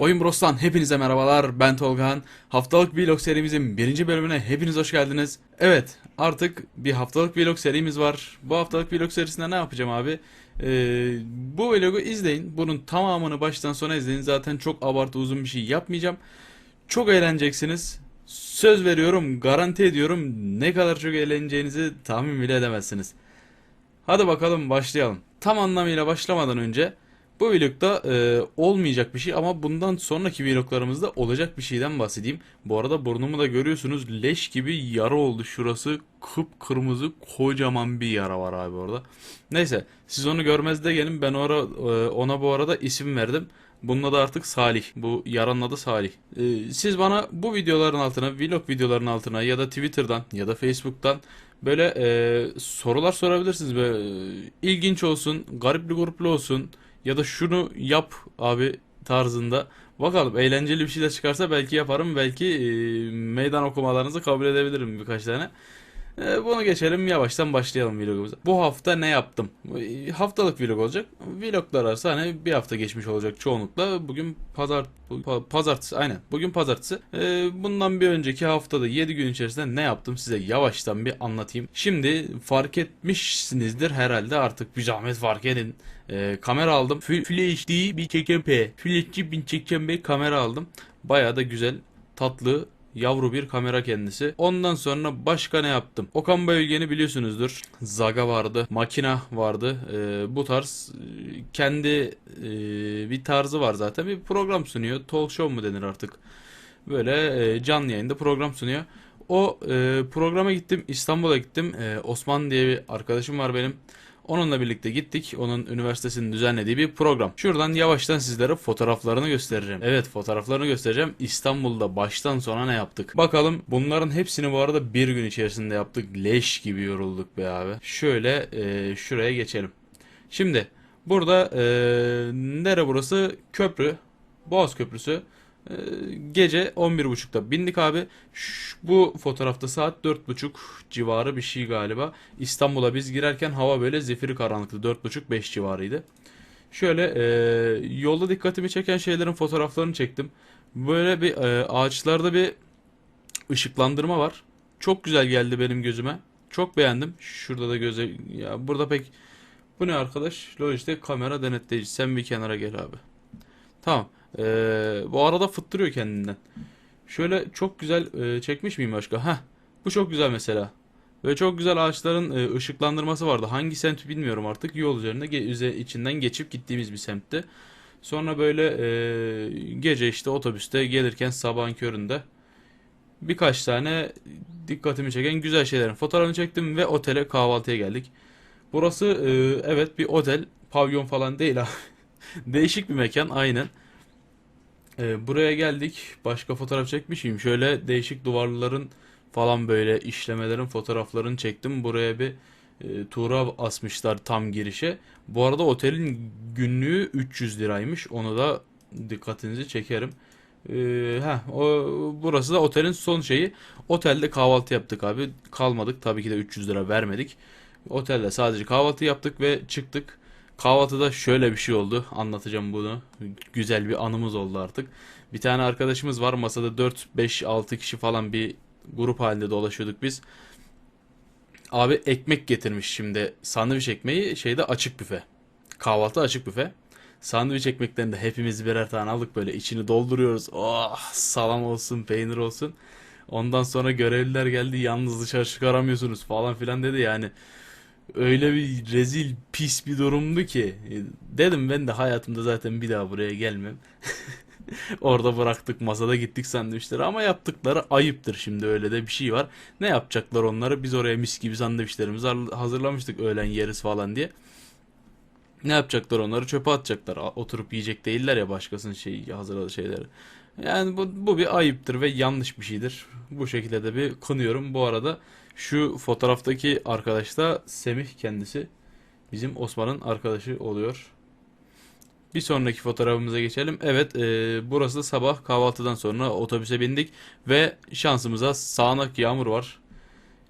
Oyun Bros'tan hepinize merhabalar. Ben Tolgahan. Haftalık vlog serimizin birinci bölümüne hepiniz hoş geldiniz. Evet, artık bir haftalık vlog serimiz var. Bu haftalık vlog serisinde ne yapacağım abi? Ee, bu vlogu izleyin. Bunun tamamını baştan sona izleyin. Zaten çok abartı uzun bir şey yapmayacağım. Çok eğleneceksiniz. Söz veriyorum, garanti ediyorum. Ne kadar çok eğleneceğinizi tahmin bile edemezsiniz. Hadi bakalım başlayalım. Tam anlamıyla başlamadan önce bu vlogda e, olmayacak bir şey ama bundan sonraki vloglarımızda olacak bir şeyden bahsedeyim. Bu arada burnumu da görüyorsunuz leş gibi yara oldu. Şurası kıpkırmızı kocaman bir yara var abi orada. Neyse siz onu görmezde gelin ben ora, e, ona bu arada isim verdim. Bunun adı artık Salih. Bu yaranın adı Salih. E, siz bana bu videoların altına, vlog videoların altına ya da Twitter'dan ya da Facebook'tan böyle e, sorular sorabilirsiniz. Böyle e, ilginç olsun, garipli gruplu olsun ya da şunu yap abi tarzında. Bakalım eğlenceli bir şey de çıkarsa belki yaparım. Belki e, meydan okumalarınızı kabul edebilirim birkaç tane. E, bunu geçelim yavaştan başlayalım vlogumuza. Bu hafta ne yaptım? E, Haftalık vlog olacak. Vloglar arası hani bir hafta geçmiş olacak çoğunlukla. Bugün pazar pa- pazartesi aynen. Bugün pazartesi. E, bundan bir önceki haftada 7 gün içerisinde ne yaptım size yavaştan bir anlatayım. Şimdi fark etmişsinizdir herhalde artık bir zahmet fark edin. Kamera aldım. Full HD bir çekempe. Full HD bir çekempe kamera aldım. Bayağı da güzel, tatlı, Yavru bir kamera kendisi. Ondan sonra başka ne yaptım? Okan Bayülgen'i biliyorsunuzdur. Zaga vardı. Makina vardı. Ee, bu tarz e, kendi e, bir tarzı var zaten. Bir program sunuyor. Talk show mu denir artık? Böyle e, canlı yayında program sunuyor. O e, programa gittim. İstanbul'a gittim. E, Osman diye bir arkadaşım var benim. Onunla birlikte gittik. Onun üniversitesinin düzenlediği bir program. Şuradan yavaştan sizlere fotoğraflarını göstereceğim. Evet fotoğraflarını göstereceğim. İstanbul'da baştan sona ne yaptık? Bakalım bunların hepsini bu arada bir gün içerisinde yaptık. Leş gibi yorulduk be abi. Şöyle e, şuraya geçelim. Şimdi burada e, nere burası? Köprü. Boğaz Köprüsü. Ee, gece 11.30'da bindik abi. Ş- bu fotoğrafta saat 4.30 civarı bir şey galiba. İstanbul'a biz girerken hava böyle zifiri karanlıktı. 4.30-5 civarıydı. Şöyle e, yolda dikkatimi çeken şeylerin fotoğraflarını çektim. Böyle bir e, ağaçlarda bir ışıklandırma var. Çok güzel geldi benim gözüme. Çok beğendim. Şurada da göze ya burada pek bu ne arkadaş? Logitech kamera denetleyici. Sen bir kenara gel abi. Tamam. Ee, bu arada fıttırıyor kendinden. Şöyle çok güzel e, çekmiş miyim başka? Heh. Bu çok güzel mesela. Ve çok güzel ağaçların e, ışıklandırması vardı. Hangi semt bilmiyorum artık. Yol üzerinde ge- içinden geçip gittiğimiz bir semtti. Sonra böyle e, gece işte otobüste gelirken sabahın köründe birkaç tane dikkatimi çeken güzel şeylerin fotoğrafını çektim ve otele kahvaltıya geldik. Burası e, evet bir otel, pavyon falan değil ha. Değişik bir mekan aynen. Ee, buraya geldik. Başka fotoğraf çekmişim. Şöyle değişik duvarların falan böyle işlemelerin fotoğraflarını çektim. Buraya bir e, tuğra asmışlar tam girişe. Bu arada otelin günlüğü 300 liraymış. Onu da dikkatinizi çekerim. Ee, heh, o, burası da otelin son şeyi. Otelde kahvaltı yaptık abi. Kalmadık. Tabii ki de 300 lira vermedik. Otelde sadece kahvaltı yaptık ve çıktık. Kahvaltıda şöyle bir şey oldu. Anlatacağım bunu. Güzel bir anımız oldu artık. Bir tane arkadaşımız var. Masada 4, 5, 6 kişi falan bir grup halinde dolaşıyorduk biz. Abi ekmek getirmiş şimdi. Sandviç ekmeği şeyde açık büfe. Kahvaltı açık büfe. Sandviç ekmeklerini de hepimiz birer tane aldık böyle içini dolduruyoruz. Oh salam olsun peynir olsun. Ondan sonra görevliler geldi yalnız dışarı çıkaramıyorsunuz falan filan dedi yani öyle bir rezil pis bir durumdu ki E, dedim ben de hayatımda zaten bir daha buraya gelmem. Orada bıraktık masada gittik sandviçleri ama yaptıkları ayıptır şimdi öyle de bir şey var. Ne yapacaklar onları biz oraya mis gibi sandviçlerimizi hazırlamıştık öğlen yeriz falan diye. Ne yapacaklar onları çöpe atacaklar. Oturup yiyecek değiller ya başkasının şey hazırladığı şeyleri. Yani bu, bu bir ayıptır ve yanlış bir şeydir. Bu şekilde de bir kınıyorum. Bu arada şu fotoğraftaki arkadaş da Semih kendisi. Bizim Osman'ın arkadaşı oluyor. Bir sonraki fotoğrafımıza geçelim. Evet, e, burası da sabah kahvaltıdan sonra otobüse bindik ve şansımıza sağanak yağmur var.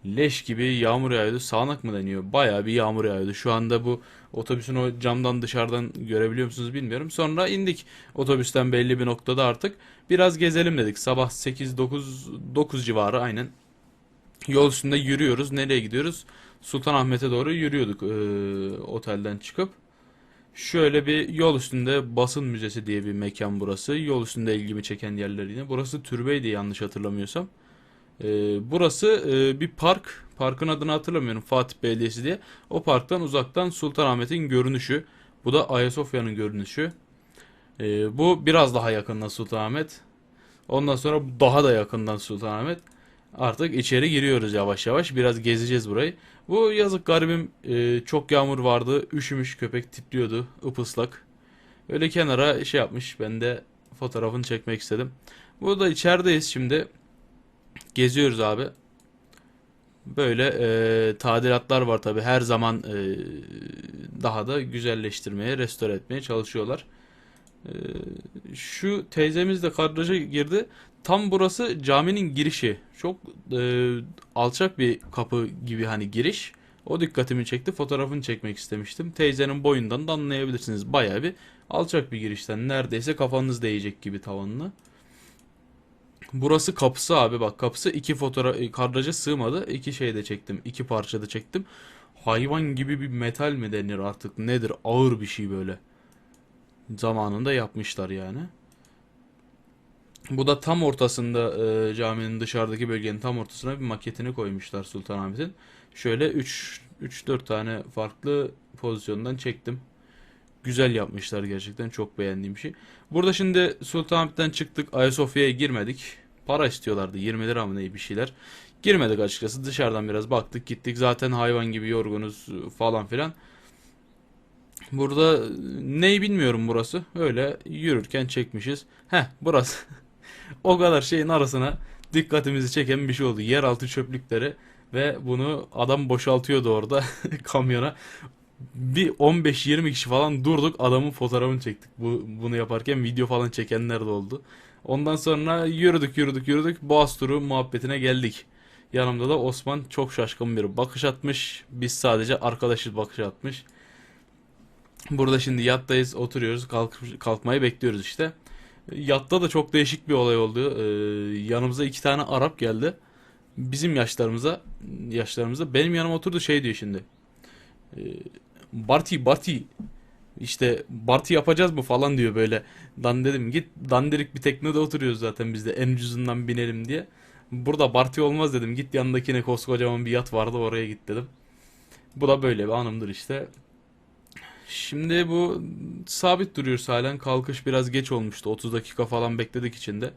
leş gibi yağmur yağıyordu. Sağanak mı deniyor? Bayağı bir yağmur yağıyordu. Şu anda bu otobüsün o camdan dışarıdan görebiliyor musunuz bilmiyorum. Sonra indik otobüsten belli bir noktada artık. Biraz gezelim dedik. Sabah 8-9 9 civarı aynen. Yol üstünde yürüyoruz. Nereye gidiyoruz? Sultanahmet'e doğru yürüyorduk eee, otelden çıkıp. Şöyle bir yol üstünde basın müzesi diye bir mekan burası. Yol üstünde ilgimi çeken yerler yine. Burası türbeydi yanlış hatırlamıyorsam. Ee, burası e, bir park. Parkın adını hatırlamıyorum. Fatih Belediyesi diye. O parktan uzaktan Sultanahmet'in görünüşü. Bu da Ayasofya'nın görünüşü. Ee, bu biraz daha yakından Sultanahmet. Ondan sonra daha da yakından Sultanahmet. Artık içeri giriyoruz yavaş yavaş. Biraz gezeceğiz burayı. Bu yazık garibim e, çok yağmur vardı. Üşümüş köpek titriyordu. ıpıslak. Öyle kenara şey yapmış. Ben de fotoğrafını çekmek istedim. Burada içerideyiz şimdi. Geziyoruz abi. Böyle e, tadilatlar var tabi. Her zaman e, daha da güzelleştirmeye, restore etmeye çalışıyorlar. E, şu teyzemiz de kadraja girdi. Tam burası caminin girişi. Çok e, alçak bir kapı gibi hani giriş. O dikkatimi çekti. Fotoğrafını çekmek istemiştim. Teyzenin boyundan da anlayabilirsiniz. Bayağı bir alçak bir girişten. Neredeyse kafanız değecek gibi tavanına. Burası kapısı abi bak kapısı iki fotoğraf kadraja sığmadı. İki şeyde çektim. iki parçada çektim. Hayvan gibi bir metal mi denir artık nedir ağır bir şey böyle. Zamanında yapmışlar yani. Bu da tam ortasında e, caminin dışarıdaki bölgenin tam ortasına bir maketini koymuşlar Sultanahmet'in. Şöyle 3 3-4 tane farklı pozisyondan çektim. Güzel yapmışlar gerçekten çok beğendiğim bir şey. Burada şimdi Sultanahmet'ten çıktık Ayasofya'ya girmedik. Para istiyorlardı 20 lira mı ne bir şeyler. Girmedik açıkçası dışarıdan biraz baktık gittik zaten hayvan gibi yorgunuz falan filan. Burada neyi bilmiyorum burası. Öyle yürürken çekmişiz. Heh burası. O kadar şeyin arasına dikkatimizi çeken bir şey oldu. Yeraltı çöplükleri ve bunu adam boşaltıyordu orada kamyona. Bir 15-20 kişi falan durduk adamın fotoğrafını çektik. Bu, bunu yaparken video falan çekenler de oldu. Ondan sonra yürüdük yürüdük yürüdük Boğaz turu muhabbetine geldik. Yanımda da Osman çok şaşkın bir bakış atmış. Biz sadece arkadaşız bakış atmış. Burada şimdi yattayız oturuyoruz kalk, kalkmayı bekliyoruz işte. Yatta da çok değişik bir olay oldu. Ee, yanımıza iki tane Arap geldi. Bizim yaşlarımıza yaşlarımıza benim yanıma oturdu şey diyor şimdi. Ee, Barty Barty işte Barty yapacağız mı falan diyor böyle. Dan dedim git dandirik bir teknede oturuyoruz zaten biz de en ucuzundan binelim diye. Burada Barty olmaz dedim. Git yanındakine koskocaman bir yat vardı oraya git dedim. Bu da böyle bir anımdır işte. Şimdi bu sabit duruyoruz halen. Kalkış biraz geç olmuştu. 30 dakika falan bekledik içinde.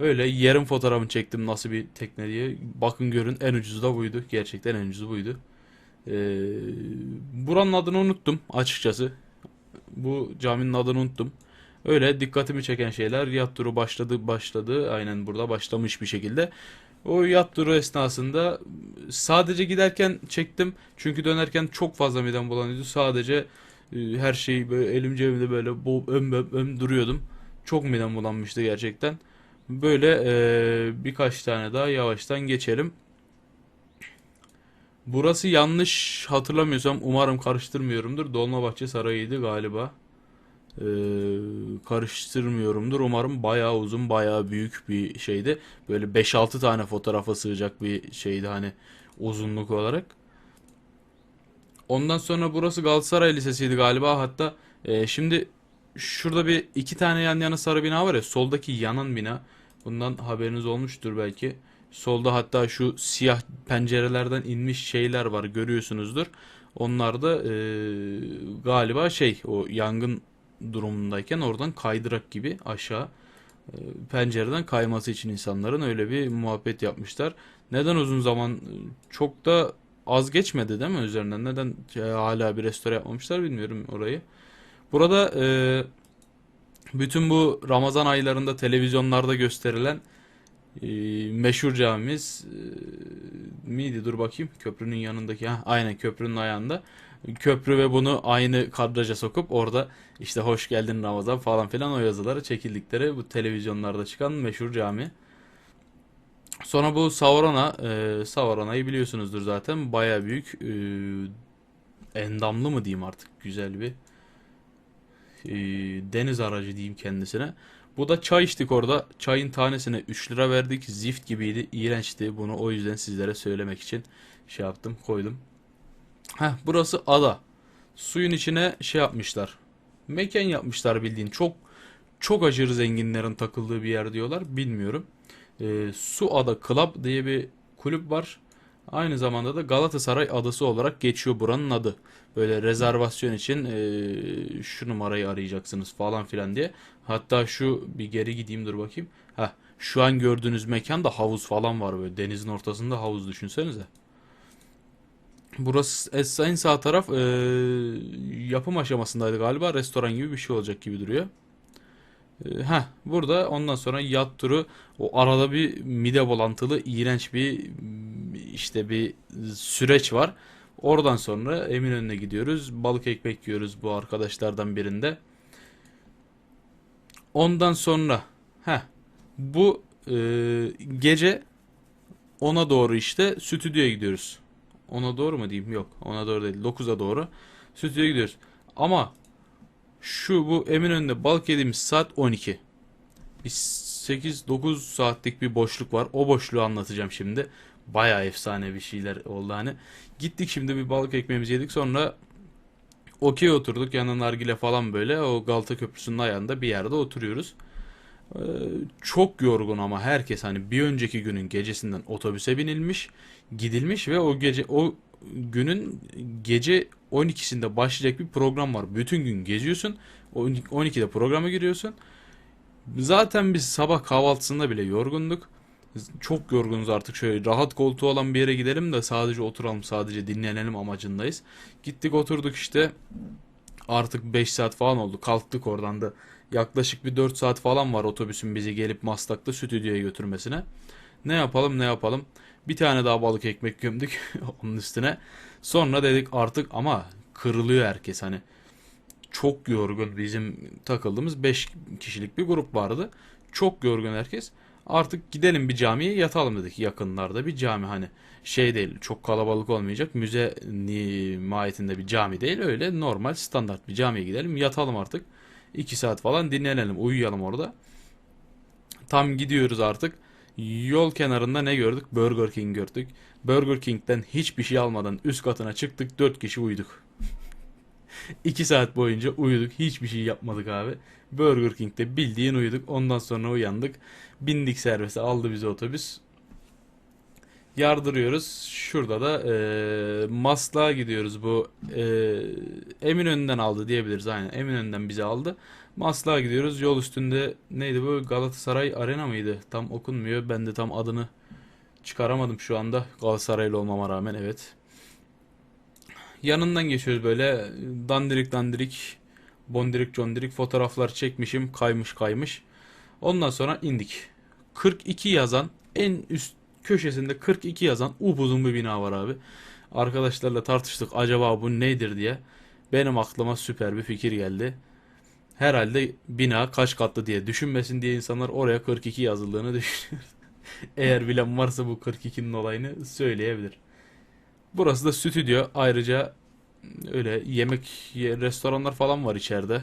Öyle yarım fotoğrafını çektim nasıl bir tekne diye. Bakın görün en ucuzu da buydu. Gerçekten en ucuzu buydu. Ee, buranın adını unuttum açıkçası. Bu caminin adını unuttum. Öyle dikkatimi çeken şeyler yat turu başladı başladı. Aynen burada başlamış bir şekilde. O yat turu esnasında sadece giderken çektim. Çünkü dönerken çok fazla midem bulanıyordu. Sadece her şeyi böyle elim cebimde böyle bu öm öm öm duruyordum. Çok midem bulanmıştı gerçekten. Böyle e, birkaç tane daha yavaştan geçelim. Burası yanlış hatırlamıyorsam umarım karıştırmıyorumdur. Dolmabahçe Sarayı'ydı galiba. Ee, karıştırmıyorumdur. Umarım bayağı uzun, bayağı büyük bir şeydi. Böyle beş altı tane fotoğrafa sığacak bir şeydi hani uzunluk olarak. Ondan sonra burası Galatasaray Lisesi'ydi galiba. Hatta e, şimdi şurada bir iki tane yan yana sarı bina var ya. Soldaki yanan bina. Bundan haberiniz olmuştur belki. Solda hatta şu siyah pencerelerden inmiş şeyler var görüyorsunuzdur. Onlar da e, galiba şey o yangın durumundayken oradan kaydırak gibi aşağı e, pencereden kayması için insanların öyle bir muhabbet yapmışlar. Neden uzun zaman çok da az geçmedi değil mi üzerinden? Neden e, hala bir restore yapmamışlar bilmiyorum orayı. Burada e, bütün bu Ramazan aylarında televizyonlarda gösterilen e, meşhur camimiz e, miydi? Dur bakayım. Köprünün yanındaki. Ha, aynen köprünün ayağında. Köprü ve bunu aynı kadraja sokup orada işte hoş geldin Ramazan falan filan o yazıları çekildikleri bu televizyonlarda çıkan meşhur cami. Sonra bu Savarona, e, Savarona'yı biliyorsunuzdur zaten. Baya büyük, e, endamlı mı diyeyim artık güzel bir e, deniz aracı diyeyim kendisine. Bu da çay içtik orada. Çayın tanesine 3 lira verdik. Zift gibiydi, iğrençti. Bunu o yüzden sizlere söylemek için şey yaptım, koydum. Heh, burası ada. Suyun içine şey yapmışlar. Mekan yapmışlar bildiğin. Çok çok aşırı zenginlerin takıldığı bir yer diyorlar. Bilmiyorum. Ee, Su Ada Club diye bir kulüp var. Aynı zamanda da Galatasaray Adası olarak geçiyor buranın adı. Böyle rezervasyon için ee, şu numarayı arayacaksınız falan filan diye. Hatta şu bir geri gideyim dur bakayım. Heh, şu an gördüğünüz mekanda havuz falan var böyle. Denizin ortasında havuz düşünsenize. Burası es- en sağ taraf ee, yapım aşamasındaydı galiba. Restoran gibi bir şey olacak gibi duruyor. Ee, Heh, burada ondan sonra yat turu o arada bir mide bulantılı iğrenç bir işte bir süreç var. Oradan sonra Eminönü'ne gidiyoruz. Balık ekmek yiyoruz bu arkadaşlardan birinde. Ondan sonra heh, bu e, gece ona doğru işte stüdyoya gidiyoruz. Ona doğru mu diyeyim? Yok. Ona doğru değil. 9'a doğru stüdyoya gidiyoruz. Ama şu bu Eminönü'nde balık yediğimiz saat 12. Bir 8-9 saatlik bir boşluk var. O boşluğu anlatacağım şimdi. Baya efsane bir şeyler oldu hani. Gittik şimdi bir balık ekmeğimizi yedik. Sonra okey oturduk. Yanına nargile falan böyle. O Galata Köprüsü'nün ayağında bir yerde oturuyoruz. Ee, çok yorgun ama herkes hani bir önceki günün gecesinden otobüse binilmiş, gidilmiş ve o gece o günün gece 12'sinde başlayacak bir program var. Bütün gün geziyorsun. 12'de programa giriyorsun. Zaten biz sabah kahvaltısında bile yorgunduk. Çok yorgunuz artık şöyle rahat koltuğu olan bir yere gidelim de sadece oturalım sadece dinlenelim amacındayız. Gittik oturduk işte artık 5 saat falan oldu kalktık oradan da yaklaşık bir 4 saat falan var otobüsün bizi gelip Maslak'ta stüdyoya götürmesine. Ne yapalım ne yapalım bir tane daha balık ekmek gömdük onun üstüne. Sonra dedik artık ama kırılıyor herkes hani çok yorgun bizim takıldığımız 5 kişilik bir grup vardı. Çok yorgun herkes. Artık gidelim bir camiye yatalım dedik yakınlarda bir cami hani şey değil çok kalabalık olmayacak müze mahiyetinde bir cami değil öyle normal standart bir camiye gidelim yatalım artık 2 saat falan dinlenelim uyuyalım orada tam gidiyoruz artık yol kenarında ne gördük Burger King gördük Burger King'den hiçbir şey almadan üst katına çıktık 4 kişi uyuduk 2 saat boyunca uyuduk. Hiçbir şey yapmadık abi. Burger King'de bildiğin uyuduk. Ondan sonra uyandık. Bindik servise aldı bizi otobüs. Yardırıyoruz. Şurada da e, Maslak'a gidiyoruz. Bu e, Eminönü'nden aldı diyebiliriz. Aynen Eminönü'nden bizi aldı. Maslak'a gidiyoruz. Yol üstünde neydi bu? Galatasaray Arena mıydı? Tam okunmuyor. Ben de tam adını çıkaramadım şu anda. Galatasaraylı olmama rağmen evet. Yanından geçiyoruz böyle dandirik dandirik bondirik condirik fotoğraflar çekmişim kaymış kaymış. Ondan sonra indik. 42 yazan en üst köşesinde 42 yazan upuzun bir bina var abi. Arkadaşlarla tartıştık acaba bu nedir diye. Benim aklıma süper bir fikir geldi. Herhalde bina kaç katlı diye düşünmesin diye insanlar oraya 42 yazıldığını düşünüyor. Eğer bilen varsa bu 42'nin olayını söyleyebilir. Burası da stüdyo. Ayrıca öyle yemek ye- restoranlar falan var içeride.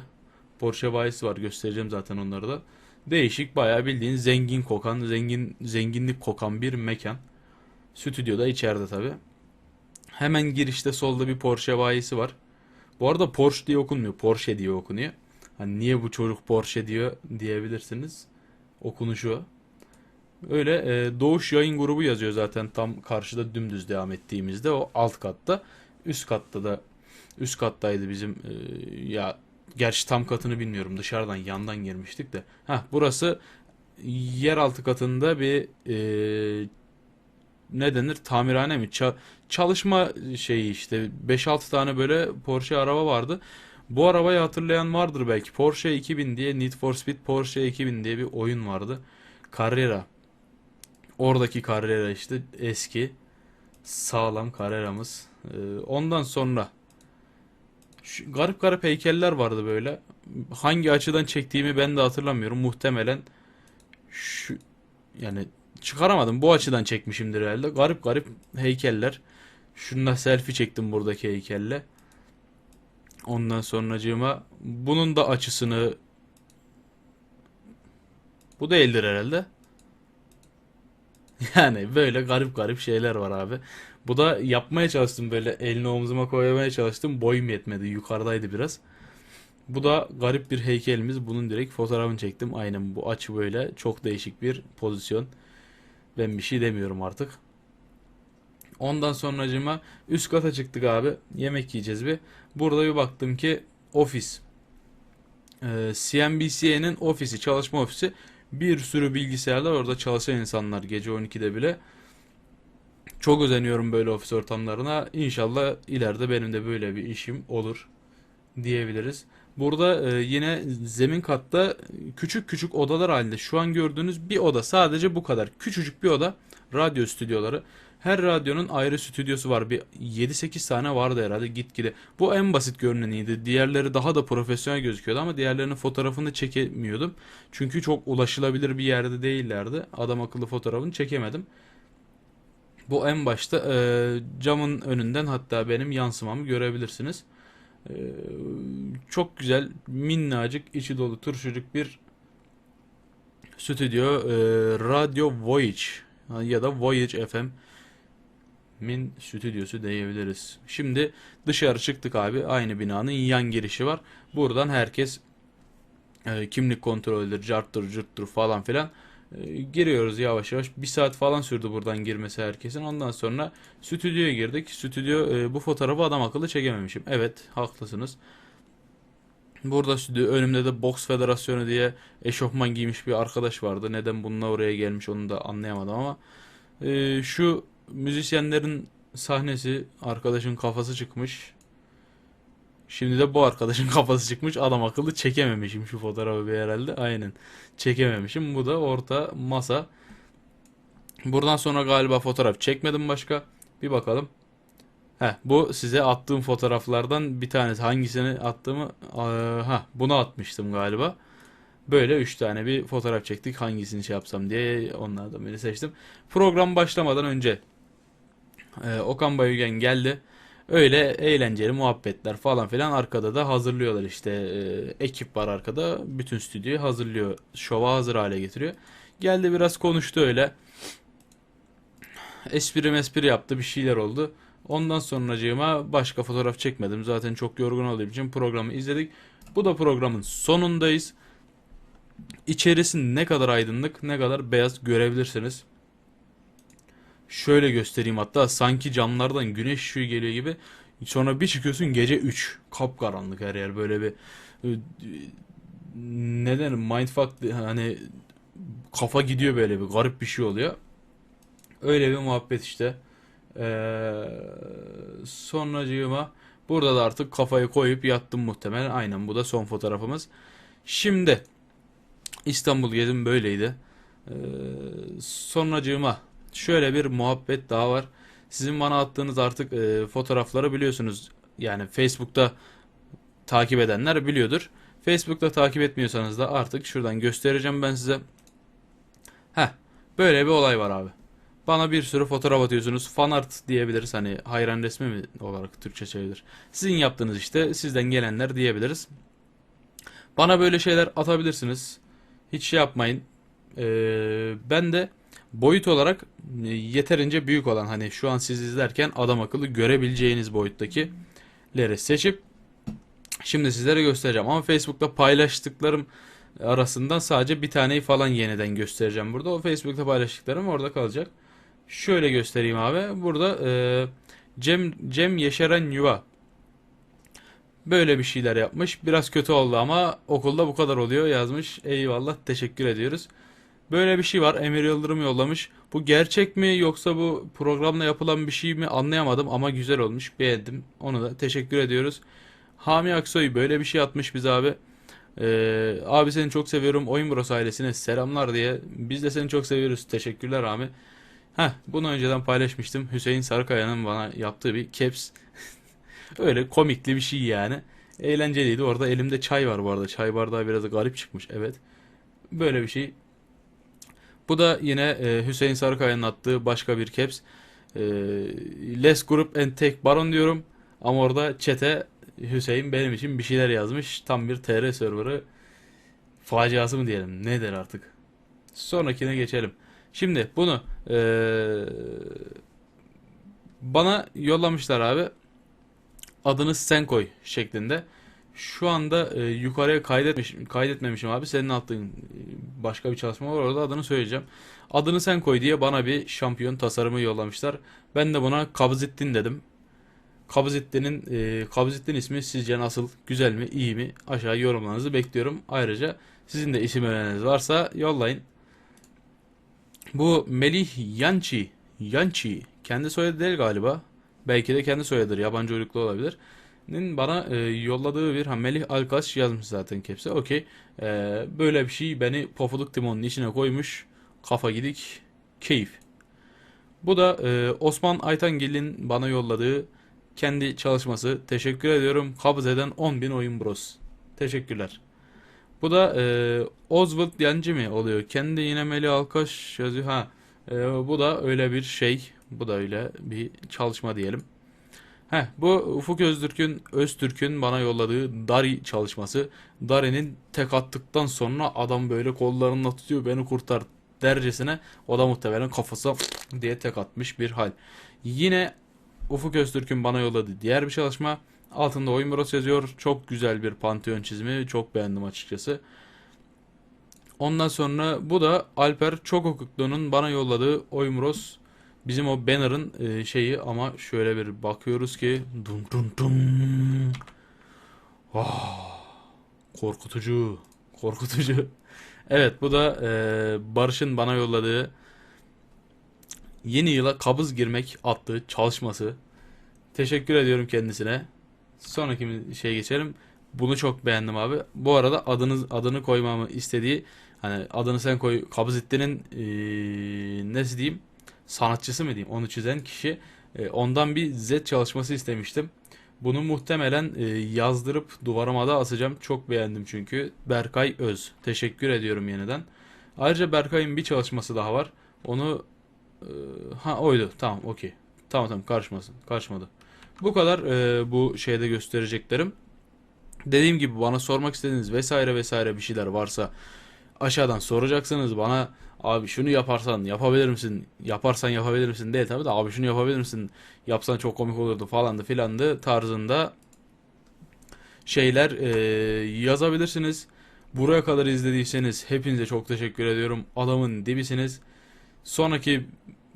Porsche bayisi var. Göstereceğim zaten onları da. Değişik bayağı bildiğin zengin kokan, zengin zenginlik kokan bir mekan. Stüdyo da içeride tabii. Hemen girişte solda bir Porsche bayisi var. Bu arada Porsche diye okunmuyor. Porsche diye okunuyor. Hani niye bu çocuk Porsche diyor diyebilirsiniz. Okunuşu. Öyle e, Doğuş Yayın Grubu yazıyor zaten tam karşıda dümdüz devam ettiğimizde o alt katta. Üst katta da üst kattaydı bizim e, ya gerçi tam katını bilmiyorum dışarıdan yandan girmiştik de. Ha burası yeraltı katında bir e, ne denir tamirhane mi? Ça- çalışma şeyi işte 5-6 tane böyle Porsche araba vardı. Bu arabayı hatırlayan vardır belki. Porsche 2000 diye Need for Speed Porsche 2000 diye bir oyun vardı. Carrera. Oradaki Carrera işte eski sağlam Carrera'mız. Ee, ondan sonra garip garip heykeller vardı böyle. Hangi açıdan çektiğimi ben de hatırlamıyorum. Muhtemelen şu yani çıkaramadım. Bu açıdan çekmişimdir herhalde. Garip garip heykeller. Şununla selfie çektim buradaki heykelle. Ondan sonracığıma bunun da açısını bu değildir herhalde. Yani böyle garip garip şeyler var abi. Bu da yapmaya çalıştım böyle elini omzuma koymaya çalıştım. Boyum yetmedi. Yukarıdaydı biraz. Bu da garip bir heykelimiz. Bunun direkt fotoğrafını çektim. Aynen bu açı böyle. Çok değişik bir pozisyon. Ben bir şey demiyorum artık. Ondan sonracığıma üst kata çıktık abi. Yemek yiyeceğiz bir. Burada bir baktım ki ofis. Ee, CNBC'nin ofisi, çalışma ofisi. Bir sürü bilgisayarlar orada çalışan insanlar gece 12'de bile. Çok özeniyorum böyle ofis ortamlarına. İnşallah ileride benim de böyle bir işim olur diyebiliriz. Burada e, yine zemin katta küçük küçük odalar halinde şu an gördüğünüz bir oda sadece bu kadar. Küçücük bir oda radyo stüdyoları. Her radyonun ayrı stüdyosu var. Bir 7-8 tane vardı herhalde gitgide. Bu en basit görüneniydi. Diğerleri daha da profesyonel gözüküyordu ama diğerlerinin fotoğrafını çekemiyordum. Çünkü çok ulaşılabilir bir yerde değillerdi. Adam akıllı fotoğrafını çekemedim. Bu en başta e, camın önünden hatta benim yansımamı görebilirsiniz. E, çok güzel, minnacık, içi dolu turşucuk bir stüdyo. E, Radio Voyage ya da Voyage FM min stüdyosu diyebiliriz. Şimdi dışarı çıktık abi. Aynı binanın yan girişi var. Buradan herkes e, kimlik kontrolüdür, carttır, cırttır falan filan. E, giriyoruz yavaş yavaş. Bir saat falan sürdü buradan girmesi herkesin. Ondan sonra stüdyoya girdik. Stüdyo e, bu fotoğrafı adam akıllı çekememişim. Evet haklısınız. Burada stüdyo önümde de Boks Federasyonu diye eşofman giymiş bir arkadaş vardı. Neden bununla oraya gelmiş onu da anlayamadım ama e, şu müzisyenlerin sahnesi arkadaşın kafası çıkmış. Şimdi de bu arkadaşın kafası çıkmış. Adam akıllı çekememişim şu fotoğrafı bir herhalde. Aynen. Çekememişim. Bu da orta masa. Buradan sonra galiba fotoğraf çekmedim başka. Bir bakalım. Heh, bu size attığım fotoğraflardan bir tanesi. Hangisini attığımı ha bunu atmıştım galiba. Böyle 3 tane bir fotoğraf çektik. Hangisini şey yapsam diye onlardan biri seçtim. Program başlamadan önce e, Okan Bayülgen geldi. Öyle eğlenceli muhabbetler falan filan arkada da hazırlıyorlar işte e, ekip var arkada bütün stüdyoyu hazırlıyor şova hazır hale getiriyor. Geldi biraz konuştu öyle espri mespri yaptı bir şeyler oldu. Ondan sonracığıma başka fotoğraf çekmedim zaten çok yorgun olduğum için programı izledik. Bu da programın sonundayız. İçerisi ne kadar aydınlık ne kadar beyaz görebilirsiniz. Şöyle göstereyim hatta sanki camlardan güneş ışığı geliyor gibi. Sonra bir çıkıyorsun gece 3. Kapkaranlık her yer böyle bir e, neden mindfuck hani kafa gidiyor böyle bir garip bir şey oluyor. Öyle bir muhabbet işte. Ee, sonracığıma burada da artık kafayı koyup yattım muhtemelen. Aynen bu da son fotoğrafımız. Şimdi İstanbul gezim böyleydi. Ee, sonracığıma şöyle bir muhabbet daha var. Sizin bana attığınız artık e, fotoğrafları biliyorsunuz. Yani Facebook'ta takip edenler biliyordur. Facebook'ta takip etmiyorsanız da artık şuradan göstereceğim ben size. Heh, böyle bir olay var abi. Bana bir sürü fotoğraf atıyorsunuz. Fan art diyebiliriz. Hani hayran resmi mi olarak Türkçe çevrilir. Sizin yaptığınız işte sizden gelenler diyebiliriz. Bana böyle şeyler atabilirsiniz. Hiç şey yapmayın. Ee, ben de boyut olarak e, yeterince büyük olan hani şu an siz izlerken adam akıllı görebileceğiniz boyuttakileri seçip şimdi sizlere göstereceğim. Ama Facebook'ta paylaştıklarım arasından sadece bir taneyi falan yeniden göstereceğim burada. O Facebook'ta paylaştıklarım orada kalacak. Şöyle göstereyim abi. Burada e, Cem Cem Yeşeren Yuva böyle bir şeyler yapmış. Biraz kötü oldu ama okulda bu kadar oluyor yazmış. Eyvallah teşekkür ediyoruz. Böyle bir şey var. Emir Yıldırım yollamış. Bu gerçek mi yoksa bu programla yapılan bir şey mi anlayamadım ama güzel olmuş. Beğendim. Onu da teşekkür ediyoruz. Hami Aksoy böyle bir şey atmış bize abi. Ee, abi seni çok seviyorum. Oyun Bros ailesine selamlar diye. Biz de seni çok seviyoruz. Teşekkürler Hami. Heh, bunu önceden paylaşmıştım. Hüseyin Sarıkaya'nın bana yaptığı bir caps. Öyle komikli bir şey yani. Eğlenceliydi. Orada elimde çay var bu arada. Çay bardağı biraz garip çıkmış. Evet. Böyle bir şey. Bu da yine e, Hüseyin Sarıkaya'nın attığı başka bir caps. E, Less Group and Take Baron diyorum. Ama orada çete Hüseyin benim için bir şeyler yazmış. Tam bir TR serverı faciası mı diyelim nedir artık. Sonrakine geçelim. Şimdi bunu e, bana yollamışlar abi. Adını sen koy şeklinde. Şu anda e, yukarıya kaydetmiş, kaydetmemişim abi. Senin attığın başka bir çalışma var. Orada adını söyleyeceğim. Adını sen koy diye bana bir şampiyon tasarımı yollamışlar. Ben de buna Kabzettin dedim. Kabzettin'in e, Kabzettin ismi sizce nasıl? Güzel mi? iyi mi? Aşağı yorumlarınızı bekliyorum. Ayrıca sizin de isim öneriniz varsa yollayın. Bu Melih Yançi. Yançi. Kendi soyadı değil galiba. Belki de kendi soyadıdır. Yabancı uyruklu olabilir. Nin bana e, yolladığı bir ha, Melih Alkaş yazmış zaten kepse. Okey. E, böyle bir şey beni Pofuduk Timon'un içine koymuş. Kafa gidik. Keyif. Bu da e, Osman Aytangil'in bana yolladığı kendi çalışması. Teşekkür ediyorum. Kabız eden 10.000 oyun bros. Teşekkürler. Bu da e, Oswald Yancı mı oluyor? Kendi yine Melih Alkaş yazıyor. Ha, e, bu da öyle bir şey. Bu da öyle bir çalışma diyelim. Heh, bu Ufuk Öztürk'ün Öztürk'ün bana yolladığı Dari çalışması. Dari'nin tek attıktan sonra adam böyle kollarını tutuyor beni kurtar dercesine o da muhtemelen kafası diye tek atmış bir hal. Yine Ufuk Öztürk'ün bana yolladığı diğer bir çalışma. Altında oyun burası yazıyor. Çok güzel bir pantheon çizimi. Çok beğendim açıkçası. Ondan sonra bu da Alper Çokokuklu'nun bana yolladığı Oymuros. Bizim o banner'ın e, şeyi ama şöyle bir bakıyoruz ki dum dum dum. Ah, korkutucu. Korkutucu. Evet bu da e, Barış'ın bana yolladığı yeni yıla kabız girmek adlı çalışması. Teşekkür ediyorum kendisine. Sonraki şeye geçelim. Bunu çok beğendim abi. Bu arada adını adını koymamı istediği hani adını sen koy Kabzettin'in eee nasıl diyeyim sanatçısı mı diyeyim onu çizen kişi e, ondan bir Z çalışması istemiştim. Bunu muhtemelen e, yazdırıp duvarıma da asacağım. Çok beğendim çünkü. Berkay Öz. Teşekkür ediyorum yeniden. Ayrıca Berkay'ın bir çalışması daha var. Onu e, ha oydu. Tamam okey. Tamam tamam karışmasın. Karışmadı. Bu kadar e, bu şeyde göstereceklerim. Dediğim gibi bana sormak istediğiniz vesaire vesaire bir şeyler varsa aşağıdan soracaksınız bana abi şunu yaparsan yapabilir misin yaparsan yapabilir misin değil tabii de abi şunu yapabilir misin yapsan çok komik olurdu falandı filandı tarzında şeyler e, yazabilirsiniz. Buraya kadar izlediyseniz hepinize çok teşekkür ediyorum. Adamın dibisiniz. Sonraki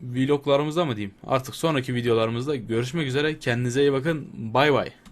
vloglarımızda mı diyeyim? Artık sonraki videolarımızda görüşmek üzere. Kendinize iyi bakın. Bay bay.